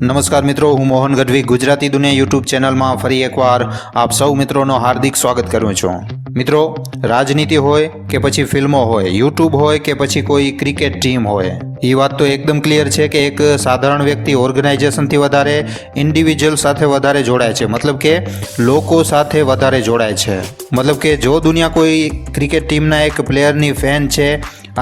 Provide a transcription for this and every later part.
નમસ્કાર મિત્રો, હું મોહન ગઢવી, ગુજરાતી દુનિયા યુટ્યુબ ચેનલમાં ફરી એકવાર આપ સૌ મિત્રોનો હાર્દિક સ્વાગત કરું છું. મિત્રો, રાજનીતિ હોય કે પછી ફિલ્મો હોય, યુટ્યુબ હોય કે પછી કોઈ ક્રિકેટ ટીમ હોય એ વાત તો એકદમ ક્લિયર છે કે એક સાધારણ વ્યક્તિ ઓર્ગેનાઇઝેશનથી વધારે ઇન્ડિવિજ્યુઅલ સાથે વધારે જોડાય છે. મતલબ કે લોકો સાથે વધારે જોડાય છે. મતલબ કે જો દુનિયા કોઈ ક્રિકેટ ટીમના એક પ્લેયરની ફેન છે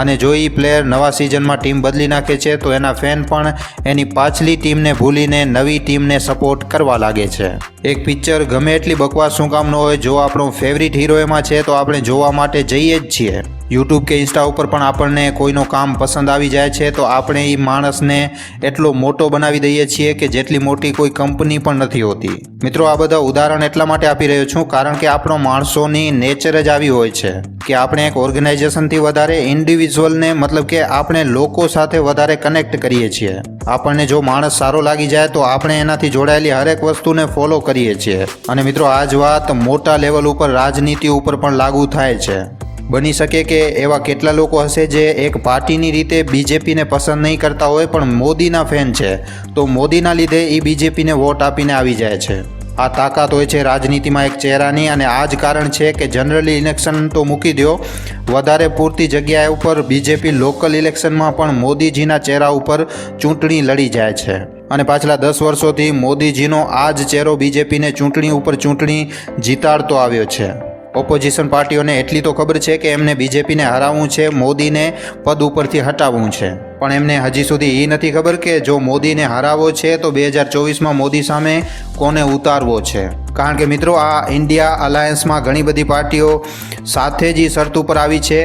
અને જો એ પ્લેયર નવા સિઝનમાં ટીમ બદલી નાખે છે, તો એના ફેન પણ એની પાછલી ટીમને ભૂલીને નવી ટીમને સપોર્ટ કરવા લાગે છે. એક પિક્ચર ગમે એટલી બકવાસ શું કામ ન હોય, જો આપણો ફેવરિટ હીરો એમાં છે, તો આપણે જોવા માટે જઈએ જ છીએ. યુટ્યુબ કે ઇન્સ્ટા ઉપર પણ આપણને કોઈનું કામ પસંદ આવી જાય છે, તો આપણે એ માણસને એટલો મોટો બનાવી દઈએ છીએ કે જેટલી મોટી કોઈ કંપની પણ નથી હોતી. મિત્રો, આ બધા ઉદાહરણ એટલા માટે આપી રહ્યો છું કારણ કે આપણો માણસોની નેચર જ આવી હોય છે કે આપણે એક ઓર્ગેનાઇઝેશનથી વધારે ઇન્ડિવિજ્યુઅલને મતલબ કે આપણે લોકો સાથે વધારે કનેક્ટ કરીએ છીએ. આપણને જો માણસ સારો લાગી જાય તો આપણે એનાથી જોડાયેલી હરેક વસ્તુને ફોલો કરીએ છીએ. અને મિત્રો, આ જ વાત મોટા લેવલ ઉપર, રાજનીતિ ઉપર પણ લાગુ થાય છે. બની શકે કે એવા કેટલા લોકો હશે જે એક પાર્ટીની રીતે બીજેપીને પસંદ નહીં કરતા હોય, પણ મોદીના ફેન છે. તો મોદીના લીધે એ બીજેપીને વોટ આપીને આવી જાય છે. આ તાકાત હોય છે રાજનીતિમાં એક ચહેરાની, અને આ જ કારણ છે કે જનરલી ઇલેક્શન તો મૂકી દો વધારે પૂરતી જગ્યાએ ઉપર બીજેપી લોકલ ઇલેક્શનમાં પણ મોદીજીના ચહેરા ઉપર ચૂંટણી લડી જાય છે. અને પાછલા દસ વર્ષોથી મોદીજીનો આ જ ચહેરો બીજેપીને ચૂંટણી ઉપર ચૂંટણી જીતાડતો આવ્યો છે. ઓપોઝિશન પાર્ટીઓને એટલી તો ખબર છે કે એમને બીજેપીને હરાવવું છે, મોદીને પદ ઉપરથી હટાવવું છે. પણ એમને હજી સુધી એ નથી ખબર કે જો મોદીને હરાવવો છે તો બે હજાર ચોવીસમાં મોદી સામે કોને ઉતારવો છે. કારણ કે મિત્રો આ ઇન્ડિયા અલાયન્સમાં ઘણી બધી પાર્ટીઓ સાથે જ એ શરત ઉપર આવી છે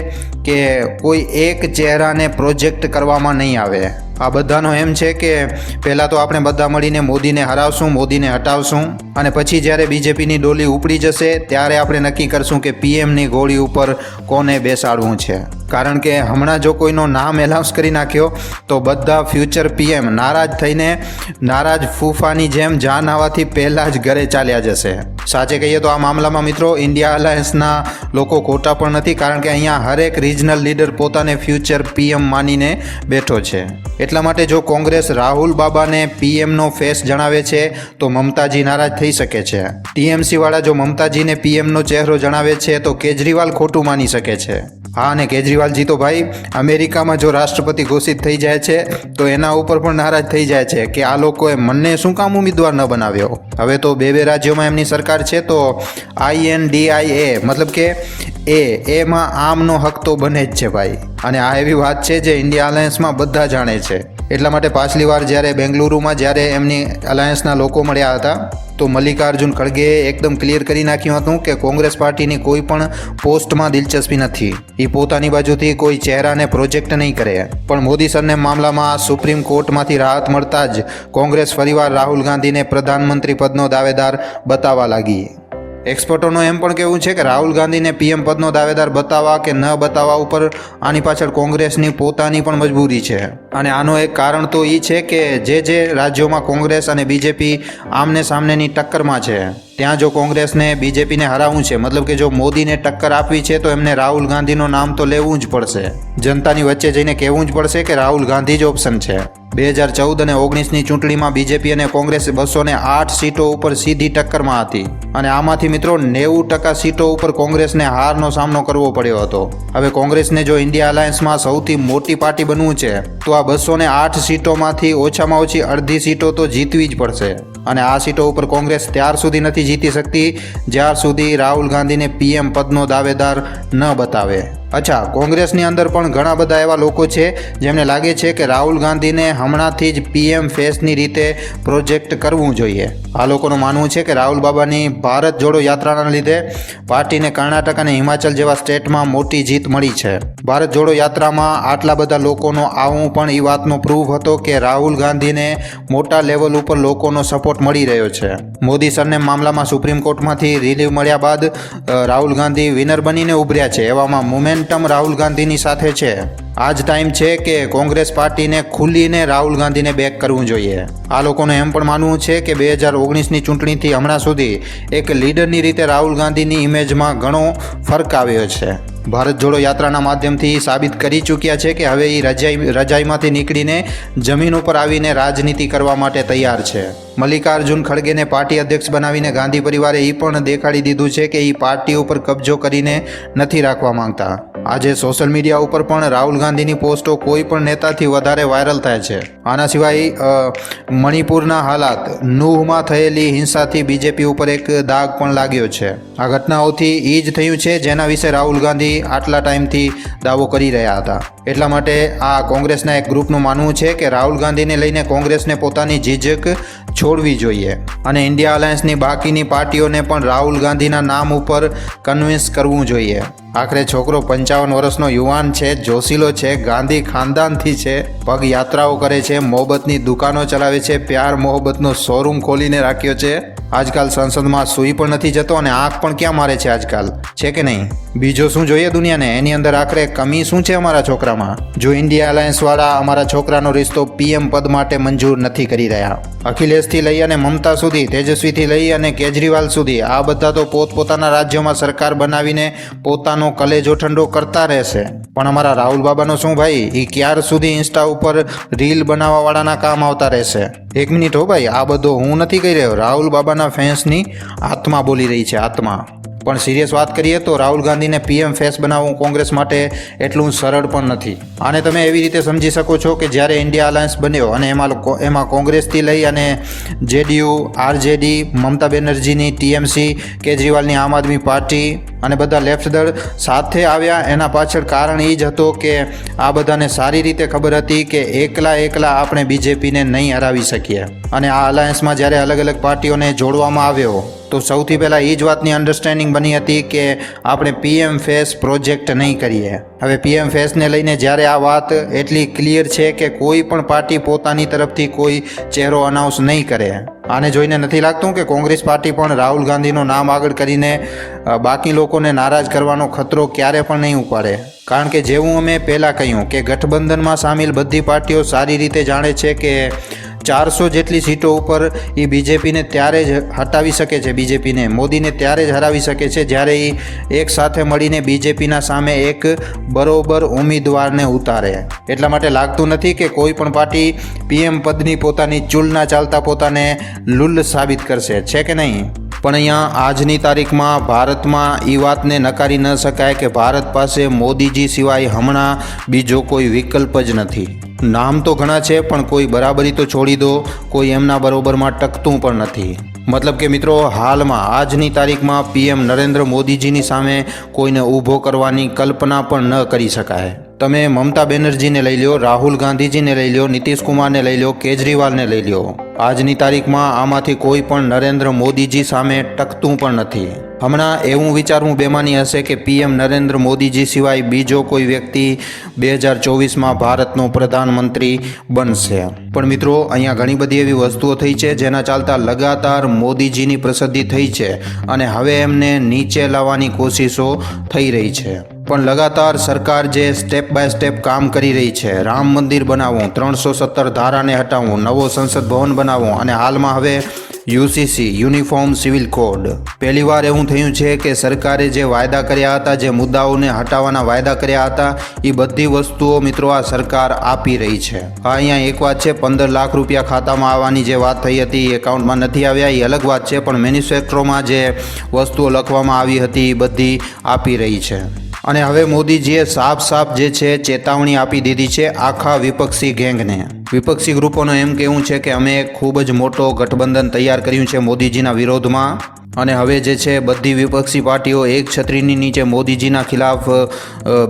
કે કોઈ એક ચહેરાને પ્રોજેક્ટ કરવામાં નહીં આવે. આ બધાનો એમ છે કે પહેલાં તો આપણે બધા મળીને મોદીને હરાવશું, મોદીને હટાવશું અને પછી જ્યારે બીજેપીની ડોલી ઉપડી જશે ત્યારે આપણે નક્કી કરશું કે પીએમની ગોળી ઉપર કોને બેસાડવું છે. કારણ કે હમણાં જો કોઈનો નામ એનાઉન્સ કરી નાખ્યો, તો બધા ફ્યુચર પીએમ નારાજ થઈને નારાજ ફૂફાની જેમ જાન આવવાથી પહેલાં જ ઘરે ચાલ્યા જશે. સાચે કહીએ તો આ મામલામાં મિત્રો ઇન્ડિયા અલાયન્સના લોકો ખોટા પણ નથી કારણ કે અહીંયા હરેક રિજનલ લીડર પોતાને ફ્યુચર પીએમ માનીને બેઠો છે. એટલા માટે જો કોંગ્રેસ રાહુલ બાબાને પીએમનો ફેસ જણાવે છે, તો મમતાજી નારાજ થઈ શકે છે. ટીએમસીવાળા જો મમતાજીને પીએમનો ચહેરો જણાવે છે, તો કેજરીવાલ ખોટું માની શકે છે. હા, અને કેજરીવાલજી તો ભાઈ, અમેરિકામાં જો રાષ્ટ્રપતિ ઘોષિત થઈ જાય છે, તો એના ઉપર પણ નારાજ થઈ જાય છે કે આ લોકોએ મને શું કામ ઉમેદવાર ન બનાવ્યો? હવે તો બે બે રાજ્યોમાં એમની સરકાર છે તો આઈએનડીઆઈએ મતલબ કે એ, એમાં આમનો હક તો બને જ છે ભાઈ. અને આ એવી વાત છે જે ઇન્ડિયા અલાયન્સમાં બધા જાણે છે. એટલા માટે પાછલી વાર જ્યારે બેંગલુરુમાં જ્યારે એમની અલાયન્સના લોકો મળ્યા હતા, તો મલ્લિકાર્જુન ખડગેએ એકદમ ક્લિયર કરી નાખ્યું હતું કે કોંગ્રેસ પાર્ટીની કોઈ પણ પોસ્ટમાં દિલચસ્પી નથી. એ પોતાની બાજુથી કોઈ ચહેરાને પ્રોજેક્ટ નહીં કરે. પણ મોદી સરને મામલામાં સુપ્રીમ કોર્ટમાંથી રાહત મળતા જ કોંગ્રેસ ફરીવાર રાહુલ ગાંધીને પ્રધાનમંત્રી પદનો દાવેદાર બતાવવા લાગી. એક્સપર્ટોનું એમ પણ કહેવું છે કે રાહુલ ગાંધીને પીએમ પદનો દાવેદાર બતાવવા કે ન બતાવવા ઉપર આની પાછળ કોંગ્રેસની પોતાની પણ મજબૂરી છે. અને આનો એક કારણ તો એ છે કે જે જે રાજ્યોમાં કોંગ્રેસ અને બીજેપી આમને સામનેની ટક્કરમાં છે. ત્યાં જો કોંગ્રેસને બીજેપીને હરાવવું છે, મતલબ કે જો મોદીને ટક્કર આપવી છે, તો એમને રાહુલ ગાંધીનું નામ તો લેવું જ પડશે. જનતાની વચ્ચે જઈને કહેવું જ પડશે કે રાહુલ ગાંધી જ ઓપ્શન છે. બે હજાર ચૌદ અને ઓગણીસની ચૂંટણીમાં બીજેપી અને કોંગ્રેસ બસો ને આઠ સીટો ઉપર સીધી ટક્કરમાં હતી. અને આમાંથી મિત્રો નેવું ટકા સીટો ઉપર કોંગ્રેસને હારનો સામનો કરવો પડ્યો હતો. હવે કોંગ્રેસને જો ઇન્ડિયા અલાયન્સમાં સૌથી મોટી પાર્ટી બનવું છે, તો આ બસો ને આઠ સીટોમાંથી ઓછામાં ઓછી અડધી સીટો તો જીતવી જ પડશે. અને આ સીટો ઉપર કોંગ્રેસ ત્યાર સુધી નથી જીતી શકતી, જ્યાર સુધી રાહુલ ગાંધીને પીએમ પદનો દાવેદાર ન બતાવે. અચ્છા, કોંગ્રેસની અંદર પણ ઘણા બધા એવા લોકો છે જેમને લાગે છે કે રાહુલ ગાંધીને હમણાંથી જ પીએમ ફેસની રીતે પ્રોજેક્ટ કરવું જોઈએ. આ લોકોનું માનવું છે કે રાહુલ બાબાની ભારત જોડો યાત્રાના લીધે પાર્ટીને કર્ણાટક અને હિમાચલ જેવા સ્ટેટમાં મોટી જીત મળી છે. ભારત જોડો યાત્રામાં આટલા બધા લોકોનો આવવું પણ એ વાતનો પ્રૂફ હતો કે રાહુલ ગાંધીને મોટા લેવલ ઉપર લોકોનો સપોર્ટ મળી રહ્યો છે. મોદી સરને મામલામાં સુપ્રીમ કોર્ટમાંથી રિલીવ મળ્યા બાદ રાહુલ ગાંધી વિનર બનીને ઉભર્યા છે. એવામાં મોમેન્ટમ રાહુલ ગાંધીની સાથે છે. આ જ ટાઈમ છે કે કોંગ્રેસ પાર્ટીને ખુલ્લીને રાહુલ ગાંધીને બેક કરવું જોઈએ. આ લોકોનું એમ પણ માનવું છે કે બે હજાર ઓગણીસની ચૂંટણીથી હમણાં સુધી એક લીડરની રીતે રાહુલ ગાંધીની ઇમેજમાં ઘણો ફરક આવ્યો છે. ભારત જોડો યાત્રાના માધ્યમથી સાબિત કરી ચૂક્યા છે કે હવે એ રજાઈ, રજાઈમાંથી નીકળીને જમીન ઉપર આવીને રાજનીતિ કરવા માટે તૈયાર છે. મલ્લિકાર્જુન ખડગેને પાર્ટી અધ્યક્ષ બનાવીને ગાંધી પરિવારે એ પણ દેખાડી દીધું છે કે એ પાર્ટી ઉપર કબજો કરીને નથી રાખવા માંગતા. આજે સોશિયલ મીડિયા ઉપર પણ રાહુલ ગાંધીની પોસ્ટો કોઈ પણ નેતાથી વધારે વાયરલ થાય છે. આના સિવાય મણિપુરના હાલાત, નુહમાં થયેલી હિંસાથી બીજેપી ઉપર એક દાગ પણ લાગ્યો છે. આ ઘટનાઓથી એ જ થયું છે જેના વિશે રાહુલ ગાંધી આટલા ટાઈમથી દાવો કરી રહ્યા હતા. એટલા માટે આ કોંગ્રેસના એક ગ્રુપનું માનવું છે કે રાહુલ ગાંધીને લઈને કોંગ્રેસને પોતાની ઝીઝક છોડવી જોઈએ. અને ઇન્ડિયા અલાયન્સની બાકીની પાર્ટીઓને પણ રાહુલ ગાંધીના નામ ઉપર કન્વિન્સ કરવું જોઈએ. આખરે છોકરો પંચાવન વર્ષનો યુવાન છે, જોશીલો છે, ગાંધી ખાનદાનથી છે, પગ યાત્રાઓ કરે છે, મોહબ્બતની દુકાનો ચલાવે છે, પ્યાર મોહબ્બતનો શોરૂમ ખોલીને રાખ્યો છે. આજકાલ સંસદમાં સૂઈ પણ નથી જતો અને આંખ પણ ક્યાં મારે છે આજકાલ? છે કે નહીં? બીજો શું જોઈએ દુનિયાને? એની અંદર આખરે કમી શું છે અમારા છોકરામાં? જો ઇન્ડિયા અલાયન્સવાળા અમારા છોકરાનો રિશ્તો પીએમ પદ માટે મંજૂર નથી કરી રહ્યા. અખિલેશથી લઈ અને મમતા સુધી, તેજસ્વીથી લઈ અને કેજરીવાલ સુધી, આ બધા તો પોતપોતાના રાજ્યોમાં સરકાર બનાવીને પોતાનો કલેજો ઠંડો કરતા રહેશે. પણ અમારા રાહુલ બાબાનો શું ભાઈ? એ ક્યાર સુધી ઇન્સ્ટા ઉપર રીલ બનાવવાવાળાના કામ આવતા રહેશે? એક મિનિટ હો ભાઈ, આ બધો હું નથી કહી રહ્યો. રાહુલ બાબાના ફેન્સની આત્મા બોલી રહી છે, આત્મા. પણ સિરિયસ વાત કરીએ તો રાહુલ ગાંધીને પીએમ ફેસ બનાવવું કોંગ્રેસ માટે એટલું સરળ પણ નથી. આને તમે એવી રીતે સમજી શકો છો કે જ્યારે ઇન્ડિયા અલાયન્સ બન્યો અને એમાં એમાં કોંગ્રેસથી લઈ અને જેડીયુ, આરજેડી, મમતા બેનર્જીની ટીએમસી કેજરીવાલની આમ આદમી પાર્ટી અને બધા લેફ્ટ દળ સાથે આવ્યા. એના પાછળ કારણ એ જ હતો કે આ બધાને સારી રીતે ખબર હતી કે એકલા એકલા આપણે બીજેપીને નહીં હરાવી શકીએ. અને આ અલાયન્સમાં જ્યારે અલગ અલગ પાર્ટીઓને જોડવામાં આવ્યો, તો સૌથી પહેલાં એ જ વાતની અન્ડરસ્ટેન્ડિંગ બની હતી કે આપણે પીએમ ફેસ પ્રોજેક્ટ નહીં કરીએ. હવે પીએમ ફેસને લઈને જ્યારે આ વાત એટલી ક્લિયર છે કે કોઈ પણ પાર્ટી પોતાની તરફથી કોઈ ચહેરો અનાઉન્સ નહીં કરે. આને જોઈને નથી લાગતું કે કોંગ્રેસ પાર્ટી પણ રાહુલ ગાંધીનું નામ આગળ કરીને બાકી લોકોને નારાજ કરવાનો ખતરો ક્યારે પણ નહીં ઉપાડે. કારણ કે જેવું અમે પહેલાં કહ્યું કે ગઠબંધનમાં સામેલ બધી પાર્ટીઓ સારી રીતે જાણે છે કે ચારસો જેટલી સીટો ઉપર એ બીજેપીને ત્યારે જ હટાવી શકે છે, બીજેપીને. મોદીને ત્યારે જ હરાવી શકે છે, જ્યારે એ એક સાથે મળીને બીજેપીના સામે એક બરોબર ઉમેદવારને ઉતારે. એટલા માટે લાગતું નથી કે કોઈ પણ પાર્ટી પીએમ પદની પોતાની ચૂલના ચાલતા પોતાને લુલ્લ સાબિત કરશે. છે કે નહીં? પણ અહીંયા આજની તારીખમાં ભારતમાં એ વાતને નકારી ન શકાય કે ભારત પાસે મોદીજી સિવાય હમણાં બીજો કોઈ વિકલ્પ જ નથી. નામ તો ઘણા છે, પણ કોઈ બરાબરી તો છોડી દો. કોઈ એમના બરોબરમાં ટકતું પણ નથી. મતલબ કે મિત્રો, હાલમાં આજની તારીખમાં પીએમ નરેન્દ્ર મોદીજીની સામે કોઈને ઊભો કરવાની કલ્પના પણ ન કરી શકાય. તમે મમતા બેનર્જીને લઈ લ્યો, રાહુલ ગાંધીજીને લઈ લ્યો, નીતિશ કુમારને લઈ લ્યો, કેજરીવાલને લઈ લ્યો. આજની તારીખમાં આમાંથી કોઈ પણ નરેન્દ્ર મોદીજી સામે ટકતું પણ નથી. હમણાં એવું વિચારવું બેમાની હશે કે પીએમ નરેન્દ્ર મોદીજી સિવાય બીજો કોઈ વ્યક્તિ બે હજાર ચોવીસમાં ભારતનો પ્રધાનમંત્રી બનશે. પણ મિત્રો, અહીંયા ઘણી બધી એવી વસ્તુઓ થઈ છે જેના ચાલતા લગાતાર મોદીજીની પ્રસિદ્ધિ થઈ છે અને હવે એમને નીચે લાવવાની કોશિશો થઈ રહી છે. પણ લગાતાર સરકાર જે સ્ટેપ બાય સ્ટેપ કામ કરી રહી છે. રામ મંદિર બનાવવું ત્રણસો સત્તર ધારાને હટાવવું નવો સંસદ ભવન બનાવવું અને હાલમાં હવે યુસીસી, યુનિફોર્મ સિવિલ કોડ. પહેલીવાર એવું થયું છે કે સરકારે જે વાયદા કર્યા હતા, જે મુદ્દાઓને હટાવવાના વાયદા કર્યા હતા એ બધી વસ્તુઓ મિત્રો આ સરકાર આપી રહી છે. હા, અહીંયા એક વાત છે, પંદર લાખ રૂપિયા ખાતામાં આવવાની જે વાત થઈ હતી એ એકાઉન્ટમાં નથી આવ્યા એ અલગ વાત છે, પણ મેન્યુફેક્ચરોમાં જે વસ્તુઓ લખવામાં આવી હતી એ બધી આપી રહી છે. અને હવે મોદીજીએ સાફ સાફ જે છે ચેતવણી આપી દીધી છે આખા વિપક્ષી ગેંગને. વિપક્ષી ગ્રુપોનું એમ કહેવું છે કે અમે ખૂબ જ મોટો ગઠબંધન તૈયાર કર્યું છે મોદીજીના વિરોધમાં. અને હવે જે છે, બધી વિપક્ષી પાર્ટીઓ એક છત્રીની નીચે મોદીજીના ખિલાફ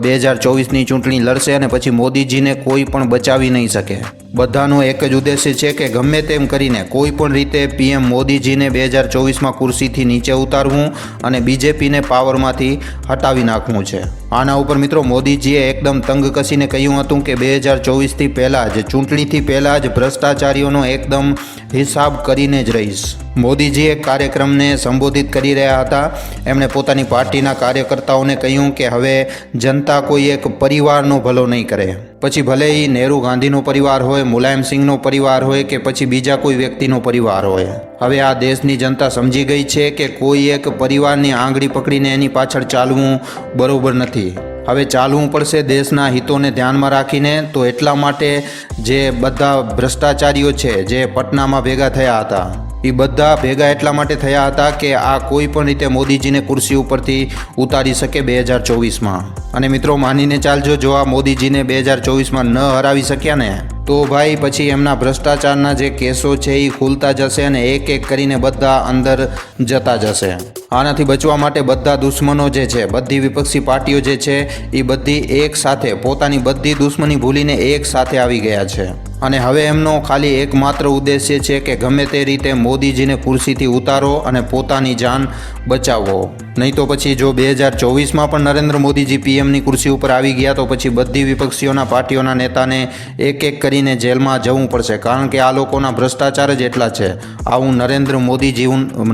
બે હજાર ચોવીસની ચૂંટણી લડશે અને પછી મોદીજીને કોઈ પણ બચાવી નહીં શકે. બધાનો એક જ ઉદ્દેશ્ય છે કે ગમે તેમ કરીને કોઈ પણ રીતે પીએમ મોદીજીને બે હજાર ચોવીસમાં કુર્સીથી નીચે ઉતારવું અને બીજેપીને પાવરમાંથી હટાવી નાખવું છે. આના ઉપર મિત્રો મોદીજીએ એકદમ તંગ કસીને કહ્યું હતું કે બે હજાર ચોવીસથી પહેલાં જ, ચૂંટણીથી પહેલાં જ ભ્રષ્ટાચારીઓનો એકદમ હિસાબ કરીને જ રહીશ. મોદીજી એક કાર્યક્રમને સંબોધિત કરી રહ્યા હતા. એમણે પોતાની પાર્ટીના કાર્યકર્તાઓને કહ્યું કે હવે જનતા કોઈ એક પરિવારનો ભલો નહીં કરે. પછી ભલે એ નહેરુ ગાંધીનો પરિવાર હોય મુલાયમસિંહનો પરિવાર હોય કે પછી બીજા કોઈ વ્યક્તિનો પરિવાર હોય. હવે આ દેશની જનતા સમજી ગઈ છે કે કોઈ એક પરિવારની આંગળી પકડીને એની પાછળ ચાલવું બરોબર નથી. હવે ચાલવું પડશે દેશના હિતોને ધ્યાનમાં રાખીને. તો એટલા માટે જે બધા ભ્રષ્ટાચારીઓ છે, જે પટનામાં ભેગા થયા હતા એ બધા ભેગા એટલા માટે થયા હતા કે આ કોઈ પણ રીતે મોદીજીને ખુરશી ઉપરથી ઉતારી શકે બે હજાર ચોવીસમાં. અને મિત્રો, માનીને ચાલજો, જો આ મોદીજીને બે હજાર ચોવીસમાં ન હરાવી શક્યા ને, તો ભાઈ પછી એમના ભ્રષ્ટાચારના જે કેસો છે એ ખુલતા જશે અને એક એક કરીને બધા અંદર જતા જશે. આનાથી બચવા માટે બધા દુશ્મનો જે છે, બધી વિપક્ષી પાર્ટીઓ જે છે એ બધી એક સાથે, પોતાની બધી દુશ્મની ભૂલીને એક સાથે આવી ગયા છે. અને હવે એમનો ખાલી એકમાત્ર ઉદ્દેશ્ય છે કે ગમે તે રીતે મોદીજીને ખુરશીથી ઉતારો અને પોતાની જાન બચાવો. નહીં તો પછી જો બે હજાર ચોવીસમાં પણ નરેન્દ્ર મોદીજી પીએમની ખુરશી ઉપર આવી ગયા તો પછી બધી વિપક્ષીઓના પાર્ટીઓના નેતાને એક એક કરીને જેલમાં જવું પડશે. કારણ કે આ લોકોના ભ્રષ્ટાચાર જ એટલા છે. આવું નરેન્દ્ર મોદીજી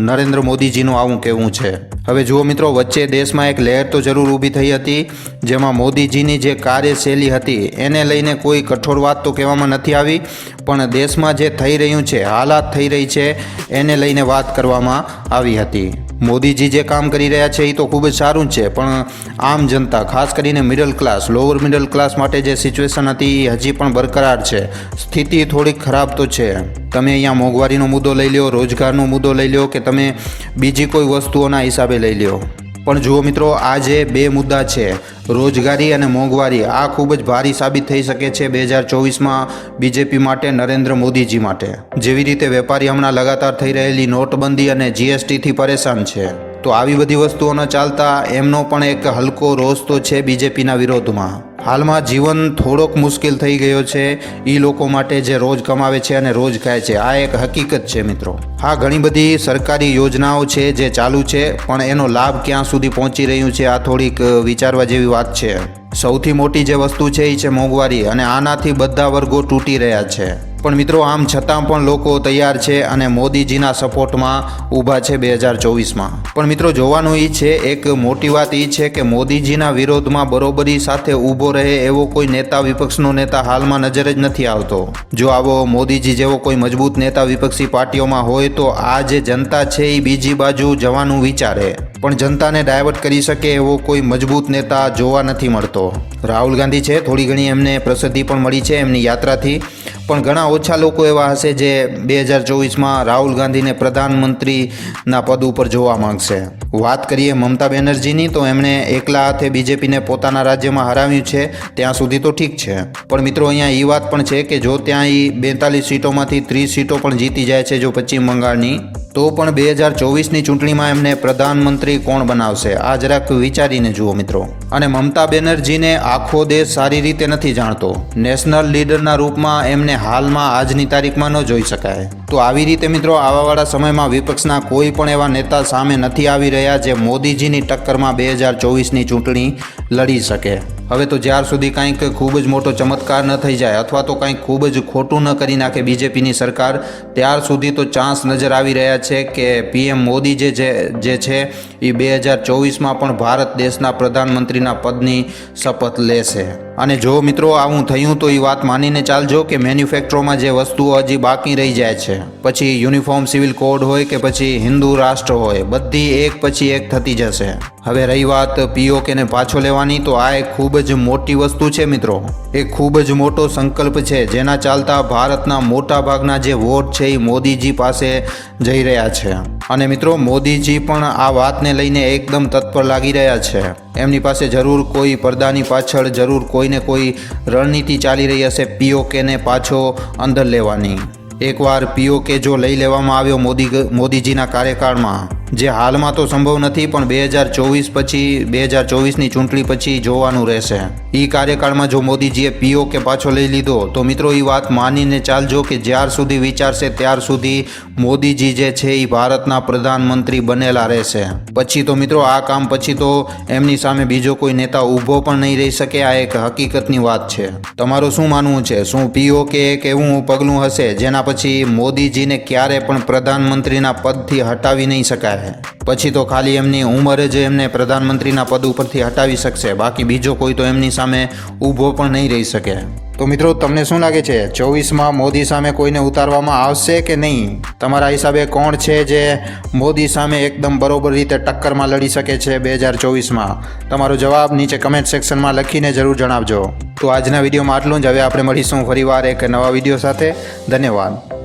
નરેન્દ્ર મોદીજીનું આવું કહેવું છે. હવે જુઓ મિત્રો, વચ્ચે દેશમાં એક લહેર તો જરૂર ઊભી થઈ હતી, જેમાં મોદીજીની જે કાર્યશૈલી હતી, એને લઈને કોઈ કઠોર વાત તો કહેવામાં નથી આવી. પણ દેશમાં જે થઈ રહ્યું છે, હાલાત થઈ રહી છે, એને લઈને વાત કરવામાં આવી હતી. મોદીજી જે કામ કરી રહ્યા છે, એ તો ખૂબ જ સારું છે, પણ આમ જનતા, ખાસ કરીને middle class lower middle class માટે જે સિચ્યુએશન હતી, એ હજી પણ બરકરાર છે. સ્થિતિ થોડીક ખરાબ તો છે. તમે અહીંયા મોંઘવારીનો મુદ્દો લઈ લો રોજગારનો મુદ્દો લઈ લ્યો કે તમે બીજી કોઈ વસ્તુઓના હિસાબે લઈ લ્યો? પણ જુઓ મિત્રો, આ જે બે મુદ્દા છે, રોજગારી અને મોંઘવારી, આ ખૂબ જ ભારી સાબિત થઈ શકે છે બે હજાર ચોવીસમાં બીજેપી માટે, નરેન્દ્ર મોદીજી માટે. જેવી રીતે વેપારી હમણાં લગાતાર થઈ રહેલી નોટબંધી અને જીએસટીથી પરેશાન છે. તો આવી બધી વસ્તુઓ ચાલતા એમનો પણ એક હલકો રોષ તો છે બીજેપીના વિરોધમાં. હાલમાં જીવન થોડોક મુશ્કેલ થઈ ગયો છે. એ લોકો માટે જે રોજ કમાવે છે અને રોજ ખાય છે, આ એક હકીકત છે મિત્રો. હા, ઘણી બધી સરકારી યોજનાઓ છે જે ચાલુ છે, પણ એનો લાભ ક્યાં સુધી પહોંચી રહ્યું છે, આ થોડીક વિચારવા જેવી વાત છે. સૌથી મોટી જે વસ્તુ છે એ છે મોંઘવારી, અને આનાથી બધા વર્ગો તૂટી રહ્યા છે. પણ મિત્રો, આમ છતાં પણ લોકો તૈયાર છે અને મોદીજીના સપોર્ટમાં ઊભા છે બે હજાર ચોવીસમાં. પણ મિત્રો, જોવાનું એ છે, એક મોટી વાત એ છે કે મોદીજીના વિરોધમાં બરોબરી સાથે ઊભો રહે એવો કોઈ નેતા વિપક્ષનો નેતા હાલમાં નજરે જ નથી આવતો. જો આવો મોદીજી જેવો કોઈ મજબૂત નેતા વિપક્ષી પાર્ટીઓમાં હોય તો આ જે જનતા છે એ બીજી બાજુ જવાનું વિચારે. પણ જનતાને ડાયવર્ટ કરી શકે એવો કોઈ મજબૂત નેતા જોવા નથી મળતો. રાહુલ ગાંધી છે, થોડી ઘણી એમને પ્રસિદ્ધિ પણ મળી છે એમની યાત્રાથી. પણ ઘણા ઓછા લોકો એવા હશે જે બે હજાર ચોવીસમાં રાહુલ ગાંધીને પ્રધાનમંત્રીના પદ ઉપર જોવા માંગશે. વાત કરીએ મમતા બેનર્જીની, તો એમણે એકલા હાથે બીજેપીને પોતાના રાજ્યમાં હરાવ્યું છે, ત્યાં સુધી તો ઠીક છે. પણ મિત્રો, અહીંયા એ વાત પણ છે કે જો ત્યાં એ બેતાલીસ સીટોમાંથી ત્રીસ સીટો પણ જીતી જાય છે જો પશ્ચિમ બંગાળની, તો પણ બે હજાર ચોવીસની ચૂંટણીમાં એમને પ્રધાનમંત્રી કોણ બનાવશે? આ જરાક વિચારીને જુઓ મિત્રો. અને મમતા બેનર્જીને આખો દેશ સારી રીતે નથી જાણતો. નેશનલ લીડરના રૂપમાં એમને હાલમાં આજની તારીખમાં ન જોઈ શકાય. તો આવી રીતે મિત્રો આવાવાળા સમયમાં વિપક્ષના કોઈ પણ એવા નેતા સામે નથી આવી રહ્યા જે મોદીજીની ટક્કરમાં બે હજાર ચોવીસની ચૂંટણી લડી શકે. હવે તો જ્યાર સુધી કંઈક ખૂબ જ મોટો ચમત્કાર ન થઈ જાય અથવા તો કંઈક ખૂબ જ ખોટું ન કરી નાખે બીજેપીની સરકાર, ત્યાર સુધી તો ચાન્સ નજર આવી રહ્યા છે કે પીએમ મોદી જે જે છે એ બે હજાર ચોવીસમાં પણ ભારત દેશના પ્રધાનમંત્રીના પદની શપથ લેશે. અને જો મિત્રો આવું થયું તો એ વાત માનીને ચાલજો કે મેન્યુફેક્ચરોમાં જે વસ્તુઓ હજી બાકી રહી જાય છે, પછી યુનિફોર્મ સિવિલ કોડ હોય કે પછી હિન્દુ રાષ્ટ્ર હોય, બધી એક પછી એક થતી જશે. હવે રહી વાત પીઓકેને પાછો લેવાની તો આ એક ખૂબ જ મોટી વસ્તુ છે મિત્રો. એ ખૂબ જ મોટો સંકલ્પ છે, જેના ચાલતા ભારતના મોટા ભાગના જે વોટ છે એ મોદીજી પાસે જઈ રહ્યા છે. અને મિત્રો, મોદીજી પણ આ વાતને લઈને એકદમ તત્પર લાગી રહ્યા છે. એમની પાસે જરૂર કોઈ પડદાની પાછળ, જરૂર કોઈને કોઈ રણનીતિ ચાલી રહી હશે પીઓકેને પાછો અંદર લેવાની. એકવાર પીઓકે જો લઈ લેવામાં આવ્યો મોદી, મોદીજીના કાર્યકાળમાં જે હાલમાં તો સંભવ નથી, પણ બે હજાર ચોવીસ પછી, બે હજાર ચોવીસની ચૂંટણી પછી જોવાનું રહેશે. એ કાર્યકાળમાં જો મોદીજીએ પીઓ કે પાછો લઈ લીધો, તો મિત્રો એ વાત માનીને ચાલજો કે જ્યાર સુધી વિચારશે ત્યાર સુધી મોદીજી જે છે એ ભારતના પ્રધાનમંત્રી બનેલા રહેશે. પછી તો મિત્રો આ કામ પછી તો એમની સામે બીજો કોઈ નેતા ઊભો પણ નહીં રહી શકે, આ એક હકીકતની વાત છે. તમારું શું માનવું છે? શું પીઓ કે એક એવું પગલું હશે? જેના પછી મોદીજીને ક્યારે પણ પ્રધાનમંત્રીના પદથી હટાવી નહીં શકાય. પછી તો ખાલી એમની ઉંમર જ એમને પ્રધાનમંત્રીના પદ ઉપરથી હટાવી શકશે. બાકી બીજો કોઈ તો એમની સામે ઊભો પણ નહીં રહી શકે. તો મિત્રો, તમને શું લાગે છે? ચોવીસમાં મોદી સામે કોઈને ઉતારવામાં આવશે કે નહીં? તમારા હિસાબે કોણ છે જે મોદી સામે એકદમ બરોબર રીતે ટક્કરમાં લડી શકે છે બે હજાર ચોવીસમાં? તમારો જવાબ નીચે કમેન્ટ સેક્શનમાં લખીને જરૂર જણાવજો. તો આજના વિડીયોમાં આટલું જ. હવે આપણે મળીશું ફરીવાર એક નવા વીડિયો સાથે. ધન્યવાદ.